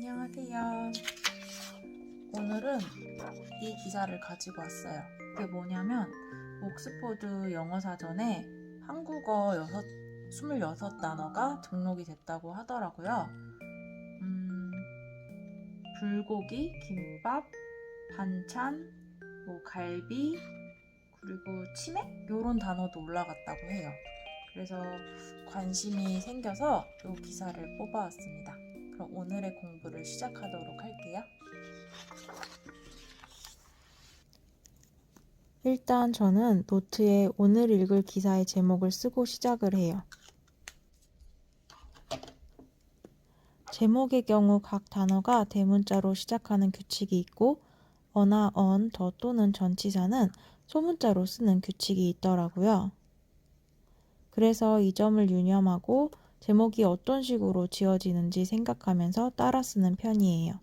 안녕하세요. 오늘은 이 기사를 가지고 왔어요. 그게 뭐냐면 옥스포드 영어 사전에 한국어 6, 26단어가 등록이 됐다고 하더라고요. 음, 불고기, 김밥, 반찬, 뭐 갈비, 그리고 치맥? 이런 단어도 올라갔다고 해요. 그래서 관심이 생겨서 이 기사를 뽑아왔습니다. 그럼 오늘의 공부를 시작하도록 할게요. 일단 저는 노트에 오늘 읽을 기사의 제목을 쓰고 시작을 해요. 제목의 경우 각 단어가 대문자로 시작하는 규칙이 있고 어나 언, 더 또는 전치사는 소문자로 쓰는 규칙이 있더라고요. 그래서 이 점을 유념하고 제목이 어떤 식으로 지어지는지 생각하면서 따라 쓰는 편이에요.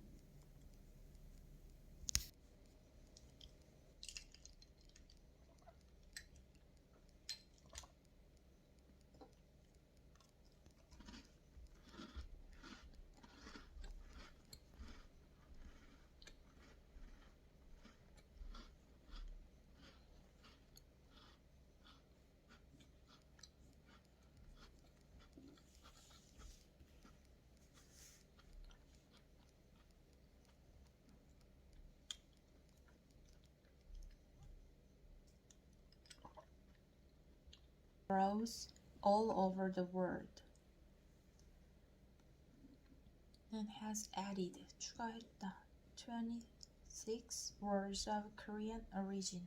Browse all over the world. and has added 추가했다 26 words of Korean origin.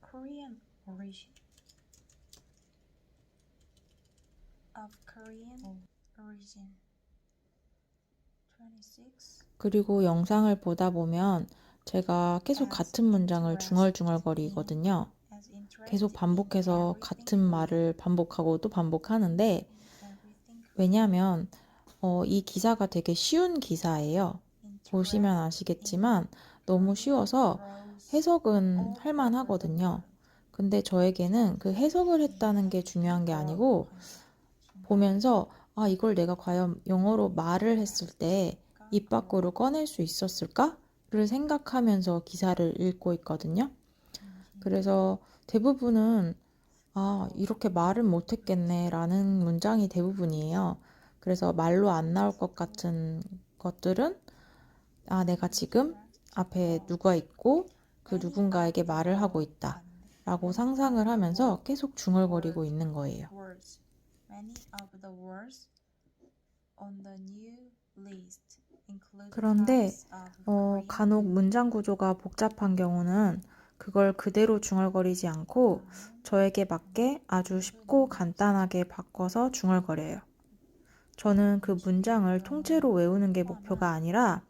Korean origin. of Korean origin. 26 그리고 영상을 보다 보면 제가 계속 같은 문장을 중얼중얼거리거든요. 계속 반복해서 같은 말을 반복하고 또 반복하는데 왜냐하면 어, 이 기사가 되게 쉬운 기사예요. 보시면 아시겠지만 너무 쉬워서 해석은 할만 하거든요. 근데 저에게는 그 해석을 했다는 게 중요한 게 아니고 보면서 아, 이걸 내가 과연 영어로 말을 했을 때 입 밖으로 꺼낼 수 있었을까?를 생각하면서 기사를 읽고 있거든요. 그래서 대부분은 아, 이렇게 말은 못했겠네 라는 문장이 대부분이에요. 그래서 말로 안 나올 것 같은 것들은 아, 내가 지금 앞에 누가 있고 그 누군가에게 말을 하고 있다 라고 상상을 하면서 계속 중얼거리고 있는 거예요. 그런데 어, 간혹 문장 구조가 복잡한 경우는 그걸 그대로 중얼거리지 않고 저에게 맞게 아주 쉽고 간단하게 바꿔서 중얼거려요. 저는 그 문장을 통째로 외우는 게 목표가 아니라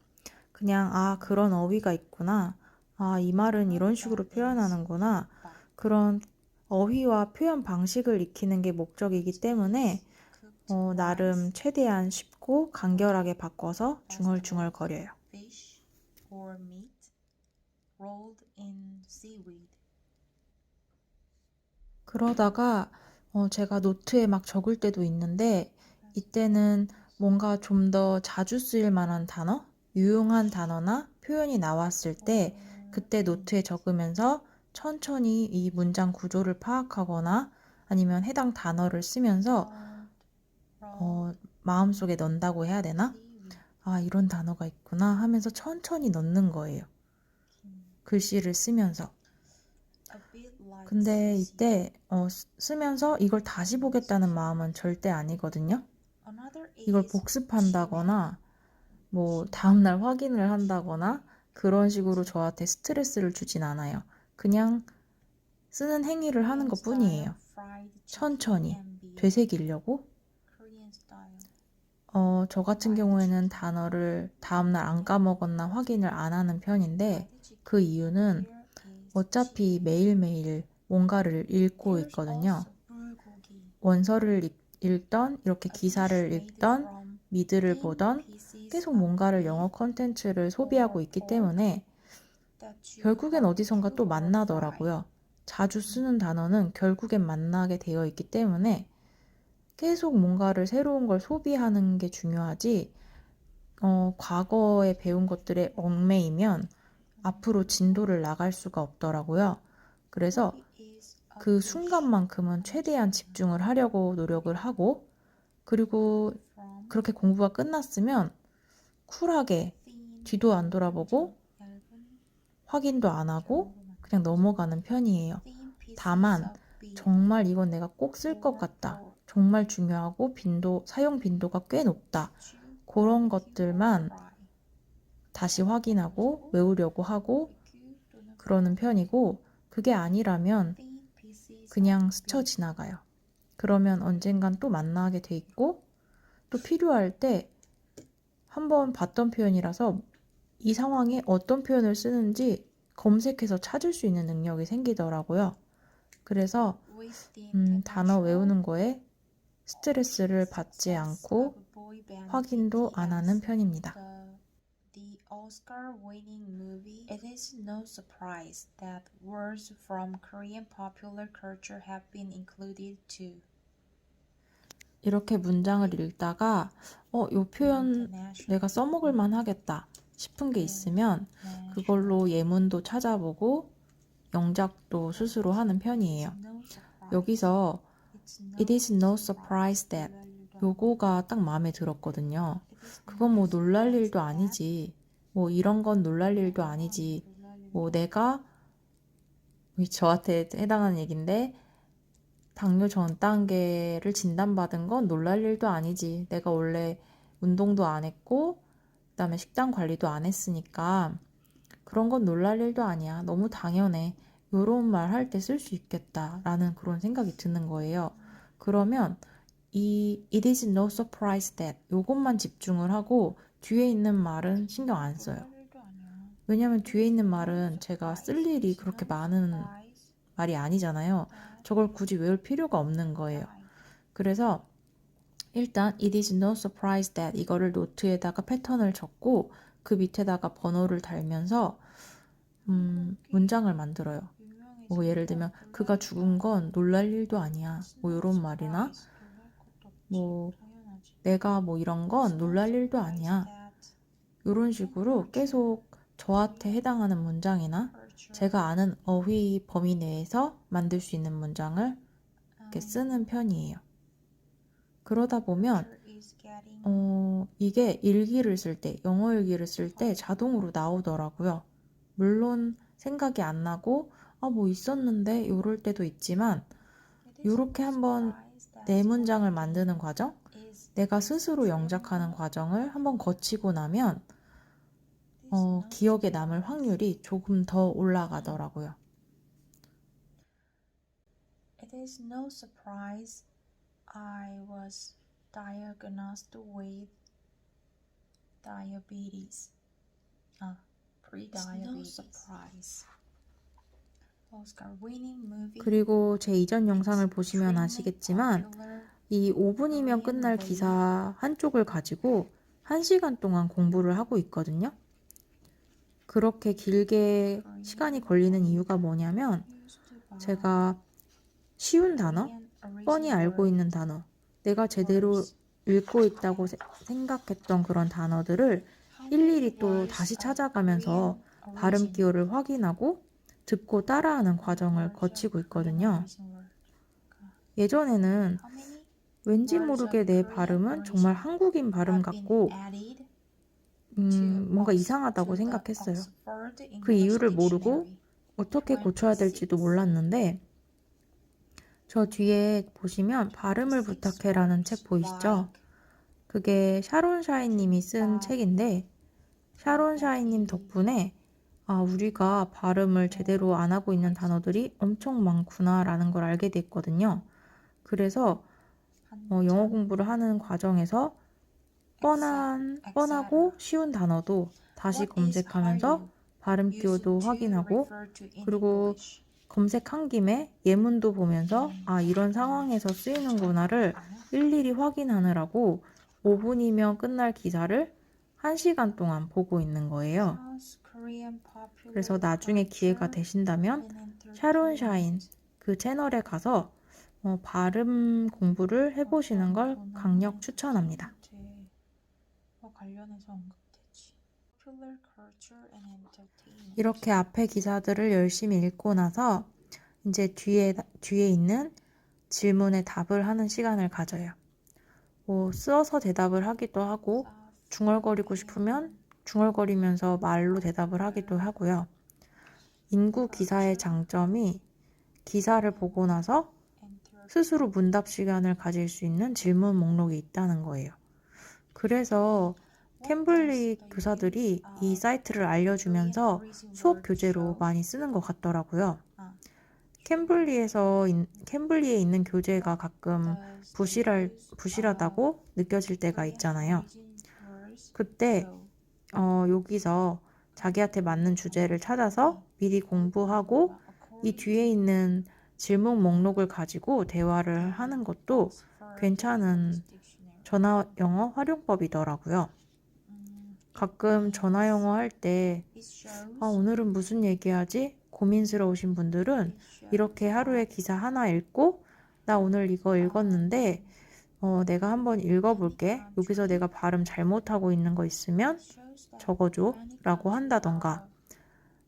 그냥 아, 그런 어휘가 있구나. 아, 이 말은 이런 식으로 표현하는구나. 그런 어휘와 표현 방식을 익히는 게 목적이기 때문에 어, 나름 최대한 쉽고 간결하게 바꿔서 중얼중얼거려요. 그러다가 어, 제가 노트에 막 적을 때도 있는데 이때는 뭔가 좀 더 자주 쓰일 만한 단어, 유용한 단어나 표현이 나왔을 때 그때 노트에 적으면서 천천히 이 문장 구조를 파악하거나 아니면 해당 단어를 쓰면서 어, 마음속에 넣는다고 해야 되나? 아, 이런 단어가 있구나 하면서 천천히 넣는 거예요. 글씨를 쓰면서. 근데. 이때 어, 쓰- 쓰면서 이걸 다시 보겠다는 마음은 절대 아니거든요. 이걸 복습한다거나 뭐 다음날 확인을 한다거나 그런 식으로 저한테 스트레스를 주진 않아요. 그냥 쓰는 행위를 하는 것 뿐이에요. 천천히. 되새기려고. 어, 저 같은 경우에는 단어를 다음날 안 까먹었나 확인을 안 하는 편인데. 그 이유는 어차피 매일매일 뭔가를 읽고 있거든요. 원서를 읽- 읽던 이렇게 기사를 읽던 미드를 보던 계속 뭔가를 영어 콘텐츠를 소비하고 있기 때문에 결국엔 어디선가 또. 만나더라고요. 자주 쓰는 단어는 결국엔 만나게 되어 있기 때문에 계속 뭔가를 새로운 걸 소비하는 게 중요하지 어, 과거에 배운 것들에 얽매이면 앞으로 진도를 나갈 수가 없더라고요. 그래서 그 순간만큼은 최대한 집중을 하려고 노력을 하고 그리고 그렇게 공부가 끝났으면 쿨하게 뒤도 안 돌아보고 확인도 안 하고 그냥 넘어가는 편이에요. 다만 정말 이건 내가 꼭 쓸 것 같다. 정말 중요하고 빈도, 사용 빈도가 꽤 높다. 그런 것들만 다시 확인하고 외우려고 하고 그러는 편이고 그게 아니라면 그냥 스쳐 지나가요. 그러면 언젠간 또 만나게 돼 있고 또 필요할 때 한번 봤던 표현이라서 이 상황에 어떤 표현을 쓰는지 검색해서 찾을 수 있는 능력이 생기더라고요. 그래서 음, 단어 외우는 거에 스트레스를 받지 않고 확인도 안 하는 편입니다. The Oscar-winning movie, it is no surprise that words from Korean popular culture have been included too. 이렇게 문장을 읽다가 어, 요 표현 내가 써먹을 만 하겠다 싶은 게 있으면 그걸로 예문도 찾아보고 영작도 스스로 하는 편이에요. 여기서 It is no surprise that 요거가 딱 마음에 들었거든요. 그건 뭐 놀랄 일도 아니지. 뭐 이런 건 놀랄 일도 아니지. 뭐 내가 저한테 해당하는 얘긴데 당뇨 전 단계를 진단받은 건 놀랄 일도 아니지. 내가 원래 운동도 안 했고 그다음에 식단 관리도 안 했으니까 그런 건 놀랄 일도 아니야. 너무 당연해. 요런 말 할 때 쓸 수 있겠다라는 그런 생각이 드는 거예요. 그러면 이 it is no surprise that 요것만 집중을 하고 뒤에 있는 말은 신경 안 써요. 왜냐면 뒤에 있는 말은 제가 쓸 일이 그렇게 많은 말이 아니잖아요. 저걸 굳이 외울 필요가 없는 거예요. 그래서 일단 it is no surprise that 이거를 노트에다가 패턴을 적고 그 밑에다가 번호를 달면서 음, 문장을 만들어요. 뭐 예를 들면 그가 죽은 건 놀랄 일도 아니야. 뭐 이런 말이나 뭐 내가 뭐 이런 건 놀랄 일도 아니야. 이런 식으로 계속 저한테 해당하는 문장이나 제가 아는 어휘 범위 내에서 만들 수 있는 문장을 이렇게 쓰는 편이에요. 그러다 보면 어, 이게 일기를 쓸 때, 영어 일기를 쓸 때 자동으로 나오더라고요. 물론 생각이 안 나고 아, 뭐 있었는데 요럴 때도 있지만 요렇게 한번 내 문장을 만드는 과정, 내가 스스로 영작하는 과정을 한번 거치고 나면 어, 기억에 남을 확률이 조금 더 올라가더라고요. It is no surprise I was diagnosed with diabetes. 아, pre-diabetes. No surprise. 그리고 제 이전 영상을 보시면 아시겠지만 이 5분이면 끝날 기사 한쪽을 가지고 1시간 동안 공부를 하고 있거든요. 그렇게 길게 시간이 걸리는 이유가 뭐냐면 제가 쉬운 단어, 뻔히 알고 있는 단어, 내가 제대로 읽고 있다고 세- 생각했던 그런 단어들을 일일이 또 다시 찾아가면서 발음 기호를 확인하고 듣고 따라하는 과정을 거치고 있거든요. 예전에는 왠지 모르게 내 발음은 정말 한국인 발음 같고 음, 뭔가 이상하다고 생각했어요. 그 이유를 모르고 어떻게 고쳐야 될지도 몰랐는데 저 뒤에 보시면 발음을 부탁해라는 책 보이시죠? 그게 샤론 샤이님이 쓴 책인데 샤론 샤이님 덕분에 아, 우리가 발음을 제대로 안 하고 있는 단어들이 엄청 많구나라는 걸 알게 됐거든요. 그래서 어, 영어 공부를 하는 과정에서 뻔한, 뻔하고 쉬운 단어도 다시 검색하면서 발음 기호도 확인하고 그리고 검색한 김에 예문도 보면서 아, 이런 상황에서 쓰이는구나를 일일이 확인하느라고 5분이면 끝날 기사를 1시간 동안 보고 있는 거예요. 그래서 나중에 기회가 되신다면 샤론 샤인 그 채널에 가서 어, 발음 공부를 해보시는 걸 강력 추천합니다. entertainment. 이렇게 앞에 기사들을 열심히 읽고 나서 이제 뒤에, 뒤에 있는 질문에 답을 하는 시간을 가져요. 뭐 써서 대답을 하기도 하고 중얼거리고 싶으면 중얼거리면서 말로 대답을 하기도 하고요. 인구 기사의 장점이 기사를 보고 나서 스스로 문답 시간을 가질 수 있는 질문 목록이 있다는 거예요. 그래서 캠블리 교사들이 이 사이트를 알려주면서 수업 교재로 많이 쓰는 것 같더라고요. 캠블리에서 인- 캠블리에 있는 교재가 가끔 부실할 부실하다고 느껴질 때가 있잖아요. 그때 어, 여기서 자기한테 맞는 주제를 찾아서 미리 공부하고 이 뒤에 있는 질문 목록을 가지고 대화를 하는 것도 괜찮은 전화 영어 활용법이더라고요. 가끔 전화 영어 할 때 아, 오늘은 무슨 얘기하지? 고민스러우신 분들은 이렇게 하루에 기사 하나 읽고 나 오늘 이거 읽었는데 어, 내가 한번 읽어볼게. 여기서 내가 발음 잘못하고 있는 거 있으면 적어줘 라고 한다던가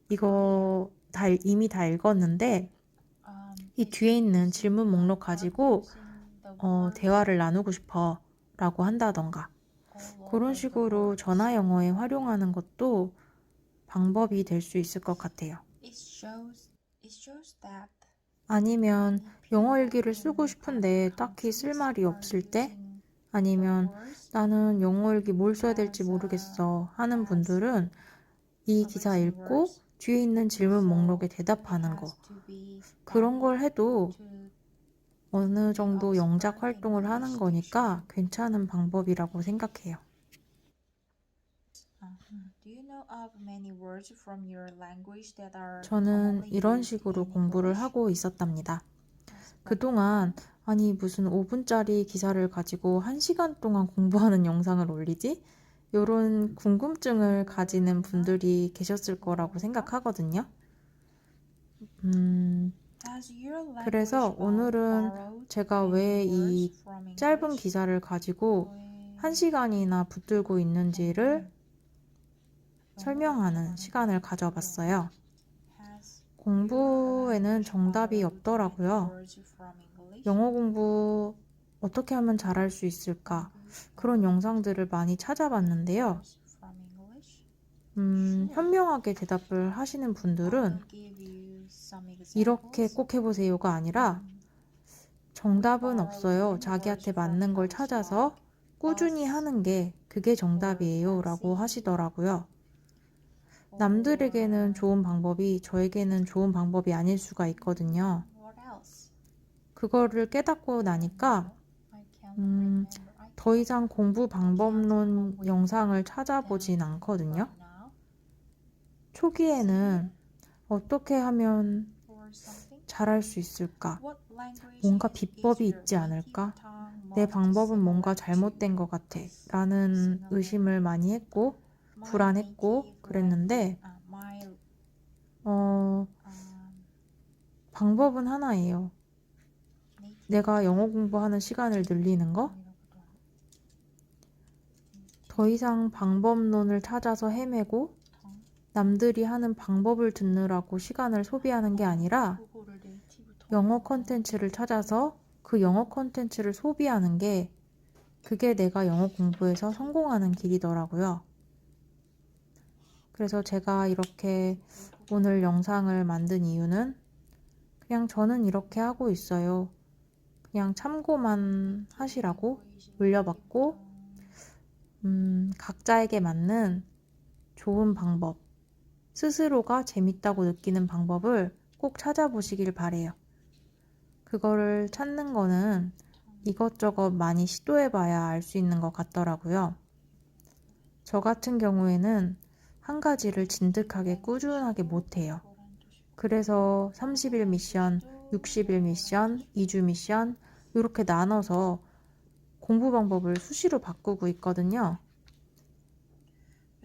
이거 다 읽- 이미 다 읽었는데 이 뒤에 있는 질문 목록 가지고 어, 대화를 나누고 싶어 라고 한다던가 그런 식으로 전화 영어에 활용하는 것도 방법이 될 수 있을 것 같아요. 아니면 영어 일기를 쓰고 싶은데 딱히 쓸 말이 없을 때 아니면 나는 영어 일기 뭘 써야 될지 모르겠어 하는 분들은 이 기사 읽고 뒤에 있는 질문 목록에 대답하는 거 그런 걸 해도 어느 정도 영작 활동을 하는 거니까 괜찮은 방법이라고 생각해요. 저는 이런 식으로 공부를? 하고 있었답니다. 그동안 아니 무슨 5분짜리 기사를 가지고 1시간 동안 공부하는 영상을 올리지? 이런 궁금증을 가지는 분들이 계셨을 거라고 생각하거든요. 음, 그래서 오늘은 제가 왜 이 짧은? 기사를 가지고 왜 1시간이나 붙들고 있는지를 설명하는 시간을 가져봤어요. 공부에는 정답이 없더라고요. 영어 공부 어떻게 하면 잘할 수 있을까? 그런 영상들을 많이 찾아봤는데요. 음, 현명하게 대답을 하시는 분들은. 이렇게 꼭 해보세요가 아니라 정답은 없어요. 자기한테 맞는 걸 찾아서 꾸준히 하는 게 그게 정답이에요. 라고 하시더라고요. 남들에게는 좋은 방법이 저에게는 좋은 방법이 아닐 수가 있거든요. 그거를 깨닫고 나니까 음, 더 이상 공부 방법론 영상을 찾아보진 않거든요. 초기에는 어떻게 하면. 잘할 수 있을까? 뭔가 비법이 있지 않을까? 내 방법은 뭔가? 잘못된 것 같아. 라는 의심을 많이 했고, 불안했고, 그랬는데, 어, 방법은 하나예요. 내가 영어 공부하는 시간을 늘리는 거? 더 이상 방법론을 찾아서 헤매고. 남들이 하는 방법을 듣느라고 시간을 소비하는 게 아니라, 영어 컨텐츠를 찾아서 그 영어 컨텐츠를 소비하는 게 그게 내가 영어 공부에서 성공하는 길이더라고요. 그래서 제가 이렇게 오늘 영상을 만든 이유는 그냥 저는 이렇게 하고 있어요. 그냥 참고만 하시라고 올려봤고, 음, 각자에게 맞는 좋은 방법, 스스로가 재밌다고 느끼는 방법을 꼭 찾아보시길 바래요. 그거를 찾는 거는 이것저것 많이 시도해봐야 알 수 있는 것 같더라고요. 저 같은 경우에는 한 가지를 진득하게 꾸준하게 못해요. 그래서 30일 미션, 60일 미션, 2주 미션 이렇게 나눠서 공부 방법을 수시로 바꾸고 있거든요.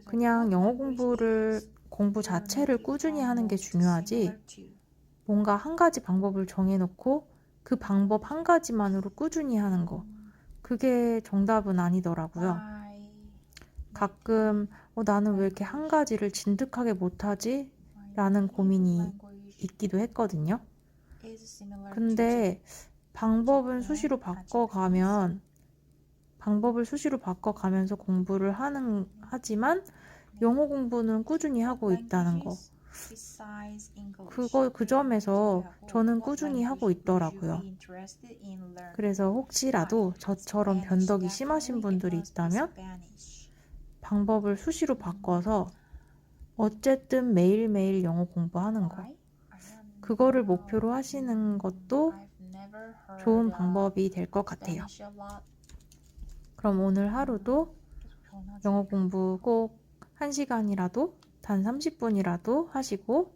그냥 영어 공부를 공부 자체를 꾸준히 하는 게 중요하지 뭔가 한 가지 방법을 정해놓고 그 방법 한 가지만으로 꾸준히 하는 거 그게 정답은 아니더라고요. 가끔 어, 나는 왜 이렇게 한 가지를 진득하게 못하지? 라는 고민이 있기도 했거든요. 근데 방법은 수시로 바꿔가면 방법을 수시로 바꿔가면서 공부를 하는 하지만 영어 공부는 꾸준히 하고 있다는 거. 그거 그 점에서 저는 꾸준히 하고 있더라고요. 그래서 혹시라도 저처럼 변덕이 심하신 분들이 있다면 방법을 수시로 바꿔서 어쨌든 매일매일 영어 공부하는 거. 그거를 목표로 하시는 것도 좋은 방법이 될 것 같아요. 그럼 오늘 하루도 영어 공부 꼭 1시간이라도 단 30분이라도 하시고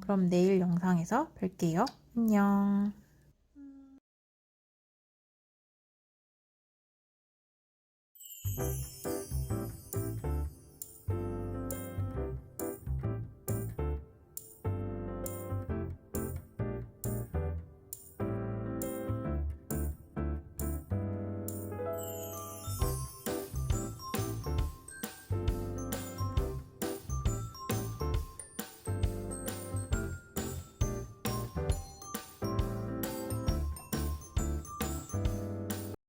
그럼 내일 영상에서 뵐게요. 안녕. 음.